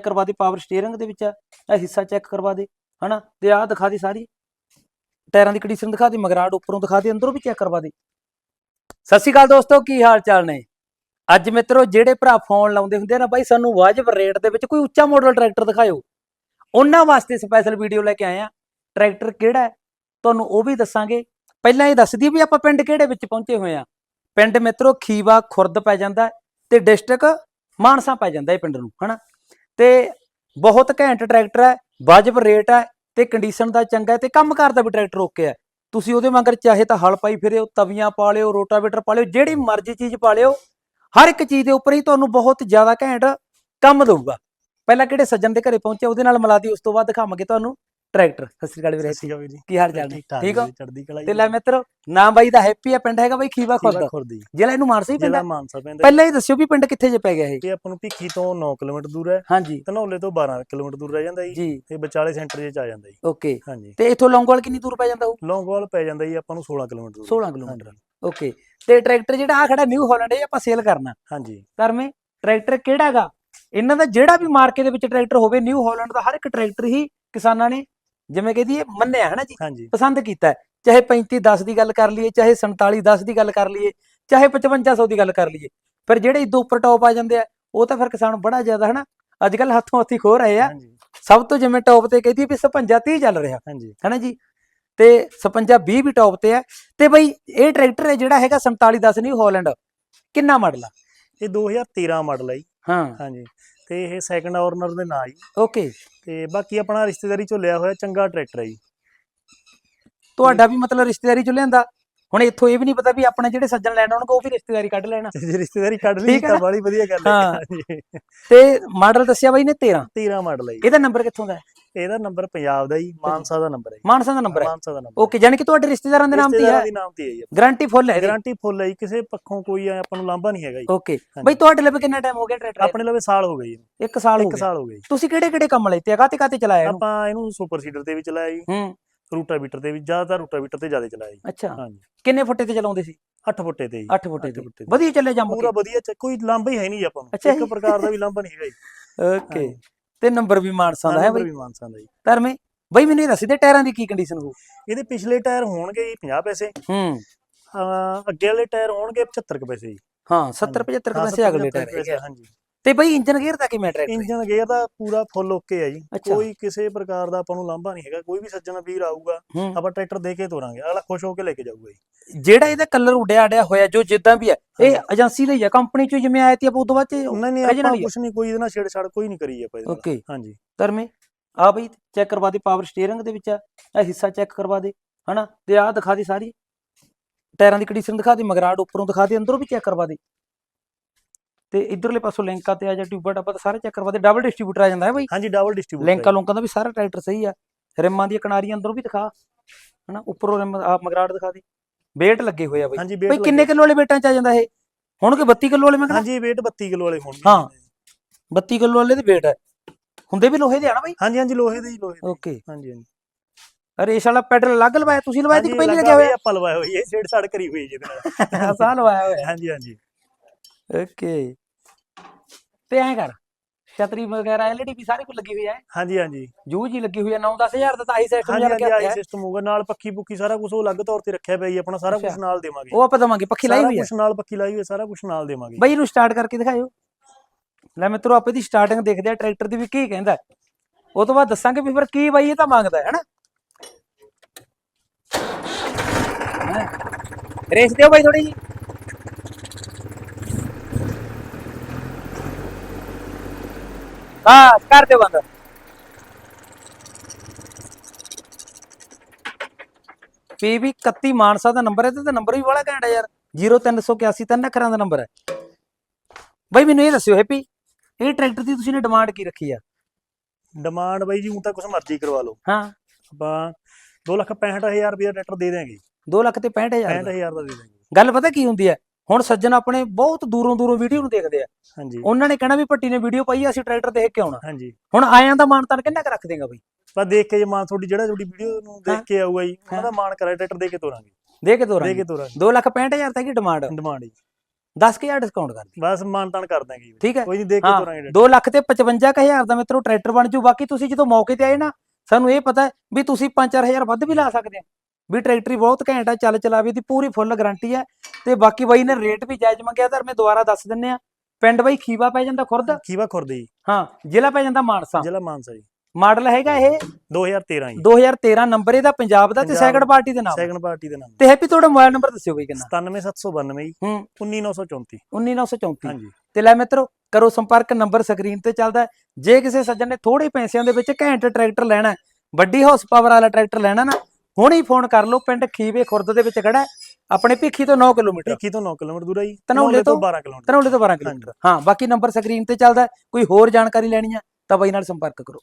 ਕਰਵਾ ਦੇ power steering ਦੇ ਵਿੱਚ ਆ, ਇਹ ਹਿੱਸਾ ਚੈੱਕ ਕਰਵਾ ਦੇ, ਹਨਾ? ਤੇ ਆਹ ਦਿਖਾ ਦੇ ਸਾਰੀ। ਟਾਇਰਾਂ ਦੀ ਕੰਡੀਸ਼ਨ ਦਿਖਾ ਦੇ ਮਗਰਾੜ ਉੱਪਰੋਂ ਦਿਖਾ ਦੇ, ਅੰਦਰੋਂ ਵੀ ਚੈੱਕ ਕਰਵਾ ਦੇ। ਸਤਿ ਸ਼੍ਰੀ ਅਕਾਲ ਦੋਸਤੋ, ਕੀ ਹਾਲ ਚਾਲ ਨੇ? ਅੱਜ ਮਿੱਤਰੋ, ਜਿਹੜੇ ਭਰਾ ਫੋਨ ਲਾਉਂਦੇ ਹੁੰਦੇ ਨਾ ਬਾਈ, ਸਾਨੂੰ ਵਾਜਬ ਰੇਟ ਦੇ ਵਿੱਚ ਕੋਈ ਉੱਚਾ ਮਾਡਲ ਟਰੈਕਟਰ ਦਿਖਾਇਓ। ਉਹਨਾਂ ਵਾਸਤੇ ਸਪੈਸ਼ਲ ਵੀਡੀਓ ਲੈ ਕੇ ਆਏ ਆ। ਟਰੈਕਟਰ ਕਿਹੜਾ ਹੈ? ਤੁਹਾਨੂੰ ਉਹ ਵੀ ਦੱਸਾਂਗੇ। ਪਹਿਲਾਂ ਇਹ ਦੱਸ ਦਈਏ ਵੀ ਆਪਾਂ ਪਿੰਡ ਕਿਹੜੇ ਵਿੱਚ ਪਹੁੰਚੇ ਹੋਏ ਆ। ਪਿੰਡ ਮਿੱਤਰੋ, ਖੀਵਾ ਖੁਰਦ ਪੈ ਜਾਂਦਾ ਤੇ ਡਿਸਟ੍ਰਿਕਟ ਮਾਨਸਾ ਪੈ ਜਾਂਦਾ ਇਹ ਪਿੰਡ ਨੂੰ, ਹਨਾ? ਤੇ ਬਹੁਤ ਘੈਂਟ ਟਰੈਕਟਰ ਹੈ, ਵਾਜਬ ਰੇਟ ਹੈ ਤੇ ਕੰਡੀਸ਼ਨ ਦਾ ਚੰਗਾ ਹੈ ਤੇ ਕੰਮਕਾਰ ਦਾ ਵੀ ਟਰੈਕਟਰ ਓਕੇ ਹੈ। ਤੁਸੀਂ ਉਹਦੇ ਮਗਰ ਚਾਹੇ ਤਾਂ ਹਲ ਪਾਈ ਫਿਰਿਓ, ਤਵੀਆਂ ਪਾ ਲਿਓ, ਰੋਟਾਵੇਟਰ ਪਾ ਲਿਓ, ਜਿਹੜੀ ਮਰਜ਼ੀ ਚੀਜ਼ ਪਾ ਲਿਓ, ਹਰ ਇੱਕ ਚੀਜ਼ ਦੇ ਉੱਪਰ ਹੀ ਤੁਹਾਨੂੰ ਬਹੁਤ ਜ਼ਿਆਦਾ ਘੈਂਟ ਕੰਮ ਦਊਗਾ। ਪਹਿਲਾਂ ਕਿਹੜੇ ਸੱਜਣ ਦੇ ਘਰੇ ਪਹੁੰਚੇ ਉਹਦੇ ਨਾਲ ਮਿਲਾ ਦੀ, ਉਸ ਤੋਂ ਬਾਅਦ ਦਿਖਾਵਾਂਗੇ ਤੁਹਾਨੂੰ। ਟਰੈਕਟਰ। ਸਤਿ ਸ਼੍ਰੀ ਅਕਾਲ ਵੀਰੇ ਸਤਿ ਜੀ। ਕੀ ਹਾਲ ਚਾਲ ਨੇ? ਠੀਕ ਹੋ? ਜੀ, ਚੜ੍ਹਦੀ ਕਲਾ ਤੇ ਲੈ ਮਿੱਤਰੋ ਨਾਮ ਬਾਈ ਦਾ ਹੈਪੀ ਆ ਪਿੰਡ ਹੈਗਾ ਬਾਈ ਖੀਵਾ ਖੁਰਦ। ਜ਼ਿਲ੍ਹਾ ਇਹਨੂੰ ਮਾਨਸਾ ਹੀ ਜ਼ਿਲ੍ਹਾ ਪੈਂਦਾ ਮਾਨਸਾ ਪੈਂਦਾ ਪਹਿਲਾਂ ਹੀ ਦੱਸਿਓ ਵੀ ਪਿੰਡ ਕਿੱਥੇ ਜੇ ਪੈ ਗਿਆ ਇਹ। ਇਹ ਆਪਾਂ ਨੂੰ ਭਿੱਖੀ ਤੋਂ 9 ਕਿਲੋਮੀਟਰ ਦੂਰ ਹੈ। ਹਾਂਜੀ। ਧਨੌਲੇ ਤੋਂ 12 ਕਿਲੋਮੀਟਰ ਦੂਰ ਰਹਿ ਜਾਂਦਾ ਜੀ। ਇਹ ਵਿਚਾਲੇ ਸੈਂਟਰ ਜੇ ਚ ਆ ਜਾਂਦਾ ਜੀ। ਓਕੇ। ਹਾਂਜੀ। ਤੇ ਇਥੋਂ ਲੌਂਗੋਵਾਲ ਕਿੰਨੀ ਦੂਰ ਪੈ ਜਾਂਦਾ ਉਹ ਲੌਂਗੋਵਾਲ ਪੈ ਜਾਂਦਾ ਜੀ ਆਪਾਂ ਨੂੰ 16 ਕਿਲੋਮੀਟਰ ਦੂਰ। 16 ਕਿਲੋਮੀਟਰ। ਓਕੇ। ਤੇ ਟਰੈਕਟਰ ਜਿਹੜਾ ਆ ਖੜਾ ਨਿਊ ਹਾਲੈਂਡ ਇਹ ਆਪਾਂ ਸੇਲ ਕਰਨਾ। ਹਾਂਜੀ। ਕਰਮੇ ਟਰੈਕਟਰ ਕਿਹੜਾ ਹੈਗਾ? ਇਹਨਾਂ ਦਾ ਜਿਹੜਾ ਵੀ ਮਾਰਕੇ ਦੇ ਵਿੱਚ ਟਰੈਕਟਰ ਹੋਵੇ ਨਿਊ ਹਾਲੈਂਡ ਦਾ ਹਰ ਇੱਕ ਟਰੈਕਟਰ ਹੀ ਕਿਸਾਨਾਂ ਨੇ ਜਿਵੇਂ ਕਹਦੀ ਇਹ ਮੰਨਿਆ ਹੈ ਨਾ ਜੀ? ਹਾਂਜੀ। ਪਸੰਦ ਕੀਤਾ ਹੈ। ਚਾਹੇ 35 10 ਦੀ ਗੱਲ ਕਰ ਲਈਏ ਚਾਹੇ 47 10 ਦੀ ਗੱਲ ਕਰ ਲਈਏ ਚਾਹੇ 5500 ਦੀ ਗੱਲ ਕਰ ਲਈਏ ਫਿਰ ਜਿਹੜੇ ਇਦੋਂ ਉੱਪਰ ਟੌਪ ਆ ਜਾਂਦੇ ਆ ਉਹ ਤਾਂ ਫਿਰ ਕਿਸਾਨ ਬੜਾ ਜ਼ਿਆਦਾ ਹਨਾ? ਅੱਜ ਕੱਲ ਹੱਥੋਂ ਹੱਥੀ ਖੋ ਰਹੇ ਆ। ਸਭ ਤੋਂ ਜਿਵੇਂ ਟੌਪ ਤੇ ਕਹਦੀ ਵੀ 55 30 ਚੱਲ ਰਿਹਾ ਹਾਂਜੀ। ਹਨਾ ਜੀ? ਤੇ 56 20 ਵੀ ਟੌਪ ਤੇ ਹੈ ਤੇ ਬਈ ਇਹ ਟਰੈਕਟਰ ਹੈ ਜਿਹੜਾ ਹੈਗਾ 47 10 ਨਿਊ ਹਾਲੈਂਡ ਕਿੰਨਾ ਮਾਡਲ ਆ? ਇਹ 2013 ਮਾਡਲ ਹੈ ਜੀ। ਹਾਂ। ਹਾਂਜੀ। ਤੇ ਇਹ ਸੈਕੰਡ ਓਨਰ ਦੇ ਨਾਂ ਜੀ। ਓਕੇ ਤੇ ਬਾਕੀ ਆਪਣਾ ਰਿਸ਼ਤੇਦਾਰੀ ਚੋਂ ਲਿਆ ਹੋਇਆ ਚੰਗਾ ਟਰੈਕਟਰ ਹੈ ਜੀ। ਤੁਹਾਡਾ ਵੀ ਮਤਲਬ ਰਿਸ਼ਤੇਦਾਰੀ ਚ ਲਿਆਂਦਾ? ਹੁਣ ਇੱਥੋਂ ਇਹ ਵੀ ਨਹੀਂ ਪਤਾ ਵੀ ਆਪਣੇ ਜਿਹੜੇ ਸੱਜਣ ਲੈਣ ਆਉਣਗੇ ਉਹ ਵੀ ਰਿਸ਼ਤੇਦਾਰੀ ਕੱਢ ਲੈਣਾ ਜੇ ਰਿਸ਼ਤੇਦਾਰੀ ਕੱਢ ਲਈ ਤਾਂ? ਬੜੀ ਵਧੀਆ ਗੱਲ ਹੈ। ਤੇ ਮਾਡਲ ਦੱਸਿਆ ਬਾਈ ਨੇ 13 13 ਮਾਡਲ ਹੈ ਇਹਦਾ ਨੰਬਰ ਕਿੱਥੋਂ ਦਾ ਹੈ? ਇਹਦਾ ਨੰਬਰ ਪੰਜਾਬ ਦਾ ਜੀ ਮਾਨਸਾ ਦਾ ਨੰਬਰ ਹੈ। ਮਾਨਸਾ ਦਾ ਨੰਬਰ ਹੈ। ਮਾਨਸਾ ਦਾ ਨੰਬਰ ਓਕੇ ਯਾਨੀ ਕਿ ਤੁਹਾਡੇ ਰਿਸ਼ਤੇਦਾਰਾਂ ਦੇ ਨਾਮ ਤੇ ਹੈ? ਨਾਮ ਤੇ ਹੈ ਜੀ ਗਾਰੰਟੀ ਫੁੱਲ ਹੈ। ਗਾਰੰਟੀ ਫੁੱਲ ਹੈ ਕਿਸੇ ਪੱਖੋਂ ਕੋਈ ਆਪਾਂ ਨੂੰ ਲਾਂਭਾ ਨਹੀਂ ਹੈਗਾ ਜੀ। ਓਕੇ। ਬਈ ਤੁਹਾਡੇ ਲਈ ਕਿੰਨਾ ਟਾਈਮ ਹੋ ਗਿਆ ਟਰੈਕਟਰ ਆਪਣੇ ਲਵੇ ਸਾਲ ਹੋ ਗਏ ਜੀ। ਇੱਕ ਸਾਲ ਹੋ ਇੱਕ ਗਿਆ। ਸਾਲ ਹੋ ਜੀ। ਤੁਸੀਂ ਕਿਹੜੇ ਕਿਹੜੇ ਕੰਮ ਲਈ ਤੇ ਕਾਤੇ ਕਾਤੇ ਚਲਾਇਆ ਇਹਨੂੰ? ਆਪਾਂ ਇਹਨੂੰ ਸੁਪਰ ਸੀਡਰ ਤੇ ਵੀ ਚਲਾਇਆ ਜੀ। ਹੂੰ। ਰੂਟਾਵੀਟਰ ਤੇ ਵੀ ਜ਼ਿਆਦਾਤਰ ਰੂਟਾਵੀਟਰ ਤੇ ਜ਼ਿਆਦਾ ਚਲਾਇਆ ਜੀ। ਅੱਛਾ। ਹਾਂਜੀ। ਕਿੰਨੇ ਫੁੱਟੇ ਤੇ ਚਲਾਉਂਦੇ ਸੀ? 8 ਫੁੱਟੇ ਤੇ ਜੀ। 8 ਫੁੱਟੇ ਤੇ। ਵਧੀਆ ਚੱਲੇ ਜੰਮ ਪੂਰਾ ਵਧੀਆ ਚ- ਕੋਈ ਲਾਂਭਾ ਹੀ ਹੈ ਨਹੀਂ ਜੀ ਆਪਾਂ ਨੂੰ। ਇੱਕ। ਪ੍ਰਕਾਰ ਦਾ ਵੀ ਲਾਂਭਾ ਨਹੀਂ ਹੈਗਾ ਜੀ। ਓਕੇ। ਤੇ ਨੰਬਰ ਵੀ ਮਾਨਸਾ ਦਾ ਹੈ ਬਈ। ਮਾਨਸਾ ਦਾ ਜੀ। ਧਰਮੇ ਬਈ ਮੈਨੂੰ ਇਹ ਦੱਸ ਦੇ ਟਾਇਰਾਂ ਦੀ ਕੀ ਕੰਡੀਸ਼ਨ ਹੋ ਇਹਦੇ ਪਿਛਲੇ ਟਾਇਰ ਹੋਣਗੇ ਜੀ 50 ਪੈਸੇ। ਹੂੰ। ਅੱਗੇ ਵਾਲੇ ਟਾਇਰ ਹੋਣਗੇ 75 ਕੁ ਪੈਸੇ ਜੀ। ਹਾਂ 70 75 ਹਾਂ, ਪੈਸੇ ਅਗਲੇ 75 ਟਾਇਰ ਹਾਂਜੀ। ਤੇ ਬਈ ਇੰਜਨ ਗੇਅਰ ਦਾ ਕਿਵੇਂ ਟਰੈਕਟਰ ਇੰਜਨ ਗੇਅਰ ਦਾ ਪੂਰਾ ਫੁੱਲ ਓਕੇ ਹੈ ਜੀ। ਅੱਛਾ। ਕੋਈ ਕਿਸੇ ਪ੍ਰਕਾਰ ਦਾ ਆਪਾਂ ਨੂੰ ਲਾਂਭਾ ਨਹੀਂ ਹੈਗਾ ਕੋਈ ਵੀ ਸੱਜਣ ਵੀਰ ਆਊਗਾ ਹੂੰ। ਆਪਾਂ ਟਰੈਕਟਰ ਦੇ ਕੇ ਤੋਰਾਂਗੇ ਅਗਲਾ ਖੁਸ਼ ਹੋ ਕੇ ਲੈ ਕੇ ਜਾਊਗਾ ਜੀ। ਜਿਹੜਾ ਇਹਦਾ ਕਲਰ ਉੱਡਿਆ ਆੜਿਆ ਹੋਇਆ ਜੋ ਜਿੱਦਾਂ ਵੀ ਹੈ ਇਹ ਏਜੰਸੀ ਦਾ ਹੀ ਕੰਪਨੀ ਚੋਂ ਜਿਵੇਂ ਆਇਆ ਤੀ ਆਪਾਂ ਉਦੋਂ ਬਾਅਦ ਚ ਨਹੀਂ ਨਹੀਂ original ਆਪਾਂ ਹੀ ਆ। ਕੁਝ ਨਹੀਂ ਕੋਈ ਇਹਦੇ ਨਾਲ ਛੇੜਛਾੜ ਕੋਈ ਨਹੀਂ ਕਰੀ ਆਪਾਂ ਇਹਦੇ ਨਾਲ। ਓਕੇ ਹਾਂਜੀ। ਧਰਮੇ ਆ ਬਈ ਚੈੱਕ ਕਰਵਾ ਦੇ ਪਾਵਰ ਸਟੀਅਰਿੰਗ ਦੇ ਵਿੱਚ ਆ ਇਹ ਹਿੱਸਾ ਚੈੱਕ ਕਰਵਾ ਦੇ ਹਨਾ? ਤੇ ਆਹ ਦਿਖਾ ਦੇ ਸਾਰੀ। ਟਾਇਰਾਂ ਦੀ ਕੰਡੀਸ਼ਨ ਦਿਖਾ ਦੇ ਮਗਰਾੜ ਉੱਪਰੋਂ ਦਿਖਾ ਦੇ ਅੰਦਰੋਂ ਵੀ ਚੈੱਕ ਕਰਵਾ ਦੇ। ਤੇ ਇਧਰਲੇ ਪਾਸੋਂ ਲਿੰਕਾਂ ਤੇ ਆ ਜਾਂ ਟਿਊਬਰ ਟੱਬਾ ਤੇ ਸਾਰੇ ਚੈੱਕ ਕਰਵਾ ਦੇ ਡਬਲ ਡਿਸਟ੍ਰੀਬਿਊਟਰ ਆ ਜਾਂਦਾ ਹੈ ਬਈ। ਹਾਂਜੀ ਡਬਲ ਡਿਸਟ੍ਰੀਬਿਊਟਰ ਲਿੰਕਾਂ ਲੁੰਕਾਂ ਦਾ ਵੀ ਸਾਰਾ ਟਰੈਕਟਰ ਸਹੀ ਆ। ਰਿਮਾਂ ਦੀਆਂ ਕਿਨਾਰੀਆਂ ਅੰਦਰੋਂ ਵੀ ਦਿਖਾ ਹਨਾ ਉੱਪਰੋਂ ਰਿਮ ਆ ਮਗਰਾੜ ਦਿਖਾ ਦੇ। ਵੇਟ ਲੱਗੇ ਹੋਏ ਆ ਬਈ। ਬਈ ਕਿੰਨੇ ਕਿਲੋ ਵਾਲੇ ਵੇਟਾਂ ਚ ਆ ਜਾਂਦਾ ਇਹ? ਹੁਣ ਕਿ 32 ਕਿਲੋ ਵਾਲੇ ਮੈਂ ਕਹਿੰਦਾ? ਹਾਂਜੀ weight 32 ਕਿਲੋ ਵਾਲੇ ਹੋਣਗੇ। ਹਾਂ। 32 ਕਿਲੋ ਵਾਲੇ ਦੇ ਵੇਟ ਹੈ ਹੁੰਦੇ ਵੀ ਲੋਹੇ ਦੇ ਆ ਨਾ ਬਈ? ਹਾਂਜੀ ਹਾਂਜੀ ਲੋਹੇ ਦੇ ਹੀ ਲੋਹੇ ਦੇ। ਓਕੇ। ਹਾਂਜੀ ਹਾਂਜੀ। ਰੇਸ ਵਾਲਾ ਪੈਡਲ ਅਲੱਗ ਲਵਾਇਆ ਤੁਸੀਂ ਲਵਾਇਆ ਹਾਂਜੀ, ਪਹਿਲੇ ਲੱਗਾ ਲੱਗਿਆ ਹੋਇਆ? ਆਪਾਂ ਲਵਾਇਆ ਹੋਇਆ ਇਹ ਛੇੜ ਛਾੜ ਕਰੀ ਹੋਈ ਜਿਹਦੇ ਨਾਲ। ਆਸਾਨ ਲਵਾਇਆ ਹੋਇਆ। ਹਾਂਜੀ ਹਾਂਜੀ। ਓਕੇ। ਤੇ ਐਂ ਕਰ ਛਤਰੀ ਵਗੈਰਾ ਐਲਈਡੀ ਵੀ ਸਾਰੀ ਕੁਝ ਲੱਗੀ ਹੋਈ ਹੈ ਹਾਂਜੀ ਹਾਂਜੀ ਜੂ ਜੀ ਲੱਗੀ ਹੋਈ ਹੈ 9-10000 ਦਾ ਤਾਂ ਆਹੀ ਸਿਸਟਮ ਹਾਂਜੀ ਹਾਂਜੀ ਲੱਗਿਆ ਆਈ ਹੋਇਆ ਹੈ। ਸਿਸਟਮ ਹੋਊਗਾ ਨਾਲ ਪੱਖੀ ਪੁੱਖੀ ਸਾਰਾ ਕੁਝ ਉਹ ਅਲੱਗ ਤੌਰ ਤੇ ਰੱਖਿਆ ਪਿਆ ਜੀ ਆਪਣਾ ਸਾਰਾ ਕੁਝ। ਨਾਲ ਦੇਵਾਂਗੇ ਉਹ ਆਪਾਂ ਦਵਾਂਗੇ ਪੱਖੀ ਲਾਈ ਹੋਈ ਹੈ ਕੁਝ ਨਾਲ ਪੱਖੀ ਲਾਈ ਹੋਈ ਹੈ ਸਾਰਾ ਕੁਝ ਨਾਲ ਦੇਵਾਂਗੇ ਬਈ ਇਹਨੂੰ ਸਟਾਰਟ ਕਰਕੇ ਦਿਖਾਇਓ ਲੈ ਮਿੱਤਰੋ ਆਪੇ ਦੀ ਸਟਾਰਟਿੰਗ ਦੇਖਦੇ ਆ ਟਰੈਕਟਰ ਦੀ ਵੀ ਕੀ ਕਹਿੰਦਾ। ਉਹ ਤੋਂ ਬਾਅਦ ਦੱਸਾਂਗੇ ਵੀ ਫਿਰ ਕੀ ਬਾਈ ਇਹ ਤਾਂ ਮੰਗਦਾ ਹੈ ਹਨਾ। ਰੇਸ ਦਿਓ ਬਾਈ ਥੋੜੀ ਜੀ ਬਸ ਕਰ ਦਿਓ ਬੰਦ। ਪੀਵੀ 31 ਮਾਨਸਾ ਦਾ ਨੰਬਰ ਹੈ ਤੇ ਨੰਬਰ ਵੀ ਬੜਾ ਘੈਂਟ ਹੈ ਯਾਰ। 0381 ਤਿੰਨ ਅੱਖਰਾਂ ਦਾ ਨੰਬਰ ਹੈ। ਬਾਈ ਮੈਨੂੰ ਇਹ ਦੱਸਿਓ ਹੈਪੀ ਇਹ ਟਰੈਕਟਰ ਦੀ ਤੁਸੀਂ ਨੇ ਡਿਮਾਂਡ ਕੀ ਰੱਖੀ ਆ? ਡਿਮਾਂਡ ਬਾਈ ਜੀ ਹੁਣ ਤਾਂ ਕੁਝ ਮਰਜ਼ੀ ਕਰਵਾ ਲਓ। ਹਾਂ। ਆਪਾਂ 265000 ਰੁਪਏ ਟਰੈਕਟਰ ਦੇ ਦੇਾਂਗੇ 2 ਲੱਖ ਤੇ 65000 ਦਾ। 65000 ਦਾ ਦੇ ਦਾਂਗੇ ਗੱਲ ਪਤਾ ਕੀ ਹੁੰਦੀ ਹੈ? ਹੁਣ ਸੱਜਣ ਆਪਣੇ ਬਹੁਤ ਦੂਰੋਂ ਦੂਰੋਂ ਵੀਡੀਓ ਨੂੰ ਦੇਖਦੇ ਆ। ਹਾਂਜੀ। ਉਹਨਾਂ ਨੇ ਕਹਿਣਾ ਵੀ ਭੱਟੀ ਨੇ ਵੀਡੀਓ ਪਾਈ ਆ, ਅਸੀਂ ਟਰੈਕਟਰ ਦੇਖ ਕੇ ਆਉਣਾ। ਹਾਂਜੀ। ਹੁਣ ਆਇਆਂ ਦਾ ਮਾਨਤਾਨ ਕਿੰਨਾ ਕੁ ਰੱਖ ਦੇਗਾ ਬਈ? ਪਰ ਦੇਖ ਕੇ ਜੇ ਮਾਨ ਤੁਹਾਡੀ ਜਿਹੜਾ ਤੁਹਾਡੀ ਵੀਡੀਓ ਨੂੰ। ਦੇਖ ਕੇ ਆਊਗਾ ਜੀ ਉਹਨਾਂ। ਦਾ ਮਾਨ ਕਰਾਏ ਟਰੈਕਟਰ ਦੇ ਕੇ ਤੋਰਾਂਗੇ। ਦੇ ਕੇ ਦੇ ਤੋਰਾਂਗੇ ਕੇ ਤੋਰਾਂਗੇ। 2 ਲੱਖ 65000 ਤੱਕ ਹੀ ਡਿਮਾਂਡ ਡਿਮਾਂਡ ਜੀ। 10000 ਡਿਸਕਾਊਂਟ ਕਰ ਦਿਓ। ਬਸ ਮਾਨਤਾਨ ਕਰ ਦਾਂਗੇ ਜੀ। ਠੀਕ ਹੈ? ਕੋਈ ਨਹੀਂ ਦੇਖ ਕੇ ਤੋਰਾਂਗੇ 2 ਲੱਖ ਤੇ 55000 ਦਾ ਮਿੱਤਰੋ ਟਰੈਕਟਰ ਬਣ ਜੂ। ਬਾਕੀ ਤੁਸੀਂ ਜਦੋਂ ਮੌਕੇ ਤੇ ਆਏ ਨਾ ਸਾਨੂੰ ਇਹ ਪਤਾ ਵੀ ਤੁਸੀਂ 5-4000 ਵੱਧ ਵੀ ਲਾ ਸਕਦੇ ਹੋ। ਵੀ ਟਰੈਕਟਰ ਬਹੁਤ ਘੈਂਟ ਆ ਚੱਲ ਚਲਾਵੇ ਦੀ ਪੂਰੀ ਫੁੱਲ ਗਾਰੰਟੀ ਹੈ ਤੇ ਬਾਕੀ ਬਾਈ ਨੇ ਰੇਟ ਵੀ ਜਾਇਜ਼ ਮੰਗਿਆ ਤਾਂ ਮੈਂ ਦੁਬਾਰਾ ਦੱਸ ਦਿੰਨੇ ਆ। ਪਿੰਡ ਬਾਈ ਖੀਵਾ ਪੈ ਜਾਂਦਾ ਖੁਰਦ? ਖੀਵਾ ਖੁਰਦ ਜੀ। ਹਾਂ ਜ਼ਿਲ੍ਹਾ ਪੈ ਜਾਂਦਾ ਮਾਨਸਾ। ਜ਼ਿਲ੍ਹਾ ਮਾਨਸਾ ਜੀ। ਮਾਡਲ ਹੈਗਾ ਇਹ? 2013 ਜੀ। 2013 ਨੰਬਰ ਇਹਦਾ ਪੰਜਾਬ ਦਾ ਤੇ ਸੈਕੰਡ ਪਾਰਟੀ ਦੇ ਨਾਮ। ਸੈਕੰਡ ਪਾਰਟੀ ਦੇ ਨਾਮ। ਤੇ ਹੈਪੀ ਤੁਹਾਡਾ ਮੋਬਾਈਲ ਨੰਬਰ ਦੱਸਿਓ ਬਈ ਕਿੰਨਾ? 97792 ਜੀ। ਹੂੰ। 19934 19934 ਹਾਂਜੀ। ਤੇ ਲੈ ਮਿੱਤਰੋ ਕਰੋ ਸੰਪਰਕ ਨੰਬਰ ਸਕਰੀਨ ਤੇ ਚੱਲਦਾ। ਜੇ ਕਿਸੇ ਸੱਜਣ ਨੇ ਥੋੜੇ ਪੈਸਿਆਂ ਦੇ ਵਿੱਚ ਘੈਂਟ ਟਰੈਕਟਰ ਲੈਣਾ ਵੱਡੀ ਹਾਰਸ ਪਾਵਰ ਵਾਲਾ ਟਰੈਕਟਰ ਲੈਣਾ ਨਾ ਹੁਣੇ ਹੀ ਫੋਨ ਕਰ ਲਓ ਪਿੰਡ ਖੀਵੇ ਖੁਰਦ ਦੇ ਵਿੱਚ ਖੜਾ ਹੈ, ਆਪਣੇ ਭਿੱਖੀ ਤੋਂ 9 ਕਿਲੋਮੀਟਰ। ਭਿੱਖੀ ਤੋਂ 9 ਕਿਲੋਮੀਟਰ ਦੂਰ ਆ ਜੀ। ਧਨੌਲੇ ਤੋਂ 12 ਕਿਲੋਮੀਟਰ। ਧਨੌਲੇ ਤੋਂ 12 ਕਿਲੋਮੀਟਰ। ਹਾਂ ਬਾਕੀ ਨੰਬਰ ਸਕਰੀਨ ਤੇ ਚੱਲਦਾ ਹੈ। ਕੋਈ ਹੋਰ ਜਾਣਕਾਰੀ ਲੈਣੀ ਹੈ ਤਾਂ ਬਾਈ ਨਾਲ ਸੰਪਰਕ ਕਰੋ।